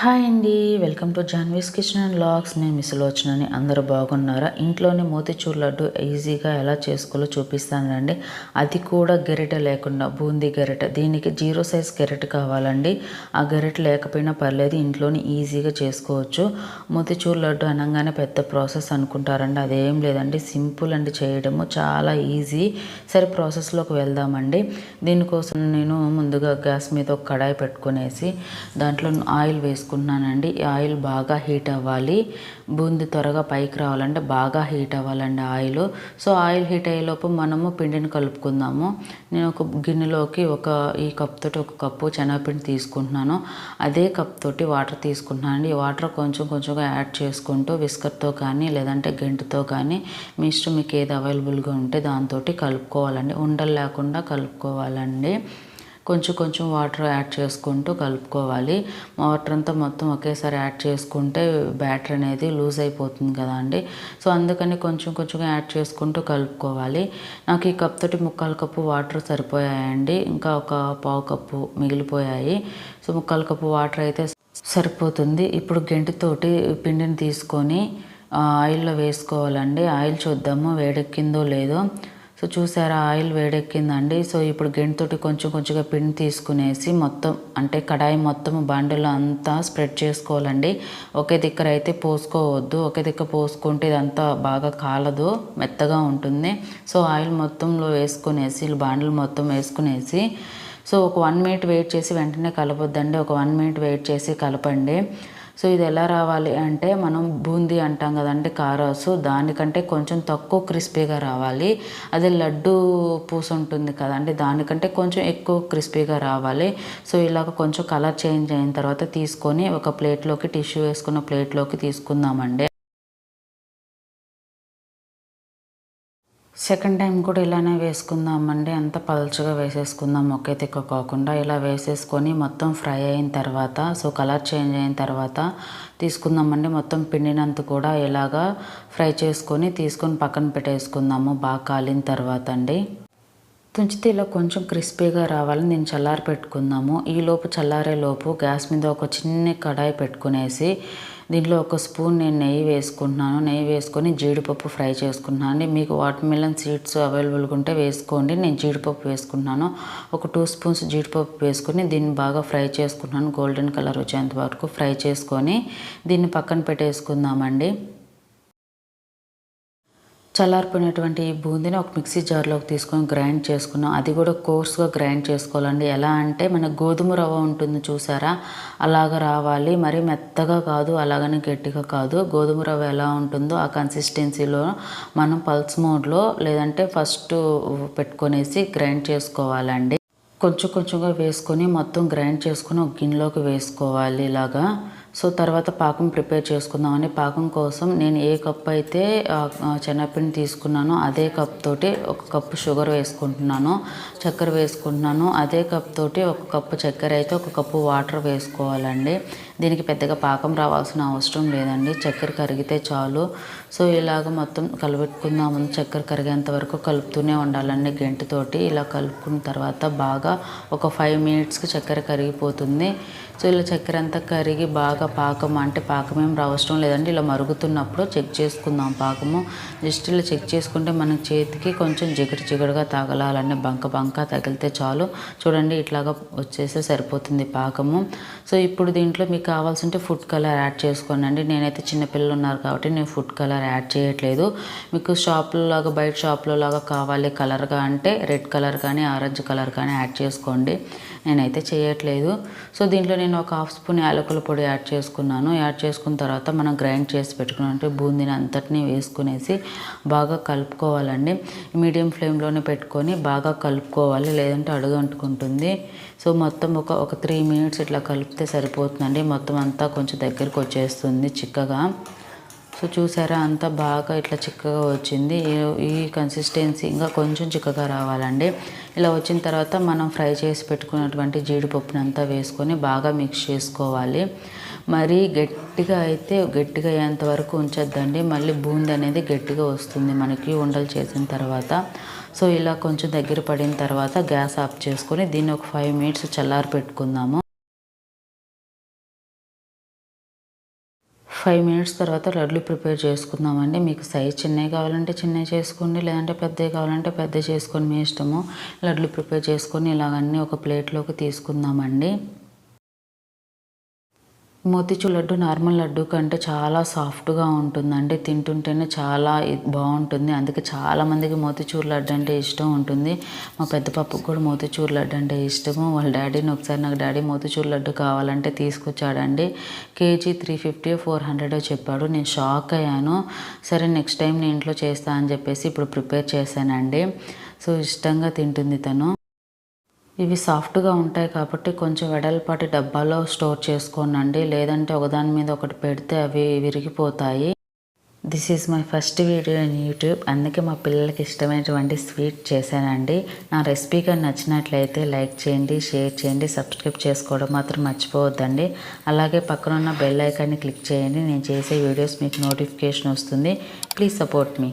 Hi అండి. Welcome to Jahnvi's kitchen and logs నేను మిసులోచనని అందరూ బాగున్నారా? ఇంట్లోనే మోతిచూర్ లడ్డు ఈజీగా ఎలా చేసుకోవాలో చూపిస్తానండి అది కూడా గెరెట లేకుండా బూందీ గెరెట. దీనికి జీరో సైజ్ గెరెట కావాలండి. ఆ గెరెట లేకపోయినా పర్లేదు ఇంట్లోనే ఈజీగా చేసుకోవచ్చు. మోతిచూర్ లడ్డు అనగానే పెద్ద ప్రాసెస్ అనుకుంటారండి. అదేం లేదండి. సింపుల్ అండి చేయడము చాలా ఈజీ. సరే ప్రాసెస్లోకి వెళ్దామండి. దీనికోసం నేను ముందుగా గ్యాస్ మీద ఒక కడాయి పెట్టుకునేసి దాంట్లో ఆయిల్ వేసుకుని వేసుకున్నానండి ఆయిల్ బాగా హీట్ అవ్వాలి. బూంది త్వరగా పైకి రావాలంటే బాగా హీట్ అవ్వాలండి ఆయిల్. సో ఆయిల్ హీట్ అయ్యేలోపు మనము పిండిని కలుపుకుందాము. నేను ఒక గిన్నెలోకి ఒక ఈ కప్ తోటి ఒక కప్పు శనగపిండి తీసుకుంటున్నాను. అదే కప్ తోటి వాటర్ తీసుకుంటున్నానండి. ఈ వాటర్ కొంచెం కొంచెంగా యాడ్ చేసుకుంటూ విస్కర్తో కానీ లేదంటే గెంటుతో కానీ మీ ఇష్టం మీకు ఏది అవైలబుల్గా ఉంటే దాంతో కలుపుకోవాలండి. ఉండలు లేకుండా కలుపుకోవాలండి. కొంచెం కొంచెం వాటర్ యాడ్ చేసుకుంటూ కలుపుకోవాలి. వాటర్ అంతా మొత్తం ఒకేసారి యాడ్ చేసుకుంటే బ్యాటర్ అనేది లూజ్ అయిపోతుంది కదా అండి. సో అందుకని కొంచెం కొంచెం యాడ్ చేసుకుంటూ కలుపుకోవాలి. నాకు ఈ కప్ తోటి ముక్కాలు కప్పు వాటర్ సరిపోయాయండి. ఇంకా ఒక పావు కప్పు మిగిలిపోయాయి. సో ముక్కాలు కప్పు వాటర్ అయితే సరిపోతుంది. ఇప్పుడు గెంటితోటి పిండిని తీసుకొని ఆయిల్లో వేసుకోవాలండి. ఆయిల్ చూద్దాము వేడెక్కిందో లేదో. సో చూసారా ఆయిల్ వేడెక్కిందండి. సో ఇప్పుడు గెంటితోటి కొంచెం కొంచెంగా పిండి తీసుకునేసి మొత్తం అంటే కడాయి మొత్తం బండిలో అంతా స్ప్రెడ్ చేసుకోవాలండి. ఒకే దగ్గర అయితే పోసుకోవద్దు. ఒకే దిక్క పోసుకుంటే ఇదంతా బాగా కాలదు మెత్తగా ఉంటుంది. సో ఆయిల్ మొత్తంలో వేసుకునేసి బాండలు మొత్తం వేసుకునేసి సో ఒక వన్ మినిట్ వెయిట్ చేసి వెంటనే కలపొద్దండి. ఒక వన్ మినిట్ వెయిట్ చేసి కలపండి. సో ఇది ఎలా రావాలి అంటే మనం బూందీ అంటాం కదండి కారాసు దానికంటే కొంచెం తక్కువ క్రిస్పీగా రావాలి. అదే లడ్డు పూస ఉంటుంది కదండి దానికంటే కొంచెం ఎక్కువ క్రిస్పీగా రావాలి. సో ఇలాగ కొంచెం కలర్ చేంజ్ అయిన తర్వాత తీసుకొని ఒక ప్లేట్లోకి టిష్యూ వేసుకున్న ప్లేట్లోకి తీసుకుందామండి. సెకండ్ టైం కూడా ఇలానే వేసుకుందామండి. అంత పల్చగా వేసేసుకుందాం ఒకే తిక్క కాకుండా. ఇలా వేసేసుకొని మొత్తం ఫ్రై అయిన తర్వాత సో కలర్ చేంజ్ అయిన తర్వాత తీసుకుందామండి. మొత్తం పిండినంత కూడా ఇలాగా ఫ్రై చేసుకొని తీసుకొని పక్కన పెట్టేసుకుందాము బాగా కాలిన తర్వాత అండి. తుంచితే ఇలా కొంచెం క్రిస్పీగా రావాలని నేను చల్లారి పెట్టుకుందాము. ఈలోపు చల్లారే లోపు గ్యాస్ మీద ఒక చిన్న కడాయి పెట్టుకునేసి దీంట్లో ఒక స్పూన్ నేను నెయ్యి వేసుకుంటున్నాను. నెయ్యి వేసుకొని జీడిపప్పు ఫ్రై చేసుకుంటున్నాను. అండి మీకు వాటర్ మిలన్ సీడ్స్ అవైలబుల్గా ఉంటే వేసుకోండి. నేను జీడిపప్పు వేసుకుంటున్నాను. ఒక టూ స్పూన్స్ జీడిపప్పు వేసుకొని దీన్ని బాగా ఫ్రై చేసుకుంటున్నాను. గోల్డెన్ కలర్ వచ్చేంత వరకు ఫ్రై చేసుకొని దీన్ని పక్కన పెట్టేసుకుందామండి. చల్లారిపోయినటువంటి ఈ బూందీని ఒక మిక్సీ జార్లోకి తీసుకొని గ్రైండ్ చేసుకున్నాం. అది కూడా కోర్స్గా గ్రైండ్ చేసుకోవాలండి. ఎలా అంటే మన గోధుమ రవ్వ ఉంటుంది చూసారా? అలాగ రావాలి. మరి మెత్తగా కాదు అలాగని గట్టిగా కాదు. గోధుమ రవ్వ ఎలా ఉంటుందో ఆ కన్సిస్టెన్సీలో మనం పల్స్ మోడ్లో లేదంటే ఫస్ట్ పెట్టుకొనేసి గ్రైండ్ చేసుకోవాలండి. కొంచెం కొంచెంగా వేసుకొని మొత్తం గ్రైండ్ చేసుకుని ఒక గిన్నెలోకి వేసుకోవాలి ఇలాగా. సో తర్వాత పాకం ప్రిపేర్ చేసుకుందామని పాకం కోసం నేను ఏ కప్ అయితే శనగపిండి తీసుకున్నానో అదే కప్ తోటి ఒక కప్పు షుగర్ వేసుకుంటున్నాను చక్కెర వేసుకుంటున్నాను. అదే కప్ తోటి ఒక కప్పు చక్కెర అయితే ఒక కప్పు వాటర్ వేసుకోవాలండి. దీనికి పెద్దగా పాకం రావాల్సిన అవసరం లేదండి. చక్కెర కరిగితే చాలు. సో ఇలాగ మొత్తం కలబెట్టుకుందామని చక్కెర కరిగేంత వరకు కలుపుతూనే ఉండాలండి గెంటితోటి. ఇలా కలుపుకున్న తర్వాత బాగా ఒక ఫైవ్ మినిట్స్కి చక్కెర కరిగిపోతుంది. సో ఇలా చక్కెర అంతా కరిగి బాగా పాకం అంటే పాకం ఏం అవసరం లేదండి. ఇలా మరుగుతున్నప్పుడు చెక్ చేసుకుందాం పాకము. జస్ట్ ఇలా చెక్ చేసుకుంటే మన చేతికి కొంచెం జిగురు జిగురుగా తగలాలండి. బంక బంక తగిలితే చాలు. చూడండి ఇట్లాగా వచ్చేస్తే సరిపోతుంది పాకము. సో ఇప్పుడు దీంట్లో మీకు కావాల్సింటే ఫుడ్ కలర్ యాడ్ చేసుకోనండి. నేనైతే చిన్నపిల్లలు ఉన్నారు కాబట్టి నేను ఫుడ్ కలర్ యాడ్ చేయట్లేదు. మీకు షాప్లో లాగా బయట షాప్లో లాగా కావాలి కలర్గా అంటే రెడ్ కలర్ కానీ ఆరెంజ్ కలర్ కానీ యాడ్ చేసుకోండి. నేనైతే చేయట్లేదు. సో దీంట్లో నేను ఒక హాఫ్ స్పూన్ యాలకుల పొడి యాడ్ చేసుకున్నాను. యాడ్ చేసుకున్న తర్వాత మనం గ్రైండ్ చేసి పెట్టుకున్నట్టు బూందీని అంతటినీ వేసుకునేసి బాగా కలుపుకోవాలండి. మీడియం ఫ్లేమ్లోనే పెట్టుకొని బాగా కలుపుకోవాలి. లేదంటే అడుగు అంటుకుంటుంది సో మొత్తం ఒక ఒక త్రీ మినిట్స్ ఇట్లా కలిపితే సరిపోతుందండి. మొత్తం అంతా కొంచెం దగ్గరికి వచ్చేస్తుంది చిక్కగా. సో చూసారా అంతా బాగా ఇట్లా చిక్కగా వచ్చింది. ఈ కన్సిస్టెన్సీ ఇంకా కొంచెం చిక్కగా రావాలండి. ఇలా వచ్చిన తర్వాత మనం ఫ్రై చేసి పెట్టుకున్నటువంటి జీడిపప్పుని అంతా వేసుకొని బాగా మిక్స్ చేసుకోవాలి. మరీ గట్టిగా అయితే గట్టిగా అయ్యేంత వరకు ఉంచొద్దండి. మళ్ళీ బూంది అనేది గట్టిగా వస్తుంది మనకి ఉండలు చేసిన తర్వాత. సో ఇలా కొంచెం దగ్గర పడిన తర్వాత గ్యాస్ ఆఫ్ చేసుకొని దీన్ని ఒక ఫైవ్ మినిట్స్ చల్లారి పెట్టుకుందాము ఫైవ్ మినిట్స్ తర్వాత లడ్లు ప్రిపేర్ చేసుకుందామండి. మీకు సైజ్ చిన్నవి కావాలంటే చిన్నవి చేసుకోండి లేదంటే పెద్దవి కావాలంటే పెద్ద చేసుకొని మీ ఇష్టము. లడ్లు ప్రిపేర్ చేసుకొని ఇలాగన్నీ ఒక ప్లేట్లోకి తీసుకుందామండి. మోతిచూర్ లడ్డు నార్మల్ లడ్డు కంటే చాలా సాఫ్ట్గా ఉంటుందండి. తింటుంటేనే చాలా బాగుంటుంది. అందుకే చాలా మందికి మోతిచూర్ లడ్డు అంటే ఇష్టం ఉంటుంది. మా పెద్ద పప్పుకు కూడా మోతిచూర్ లడ్డు అంటే ఇష్టము. వాళ్ళ డాడీని ఒకసారి నాకు డాడీ మోతిచూర్ లడ్డు కావాలంటే తీసుకొచ్చాడండి. KG three fifty four hundred చెప్పాడు. నేను షాక్ అయ్యాను. సరే నెక్స్ట్ టైం నేను ఇంట్లో చేస్తా అని చెప్పేసి ఇప్పుడు ప్రిపేర్ చేశానండి. సో ఇష్టంగా తింటుంది తను. ఇవి సాఫ్ట్గా ఉంటాయి కాబట్టి కొంచెం వెడల్పాటి డబ్బాలో స్టోర్ చేసుకోనండి. లేదంటే ఒకదాని మీద ఒకటి పెడితే అవి విరిగిపోతాయి. This is my first video in YouTube అందుకే మా పిల్లలకి ఇష్టమైనటువంటి స్వీట్ చేశానండి. నా రెసిపీ కానీ నచ్చినట్లయితే లైక్ చేయండి షేర్ చేయండి సబ్స్క్రైబ్ చేసుకోవడం మాత్రం మర్చిపోవద్దండి. అలాగే పక్కన ఉన్న బెల్ ఐకాన్ని క్లిక్ చేయండి. నేను చేసే వీడియోస్ మీకు నోటిఫికేషన్ వస్తుంది. Please support me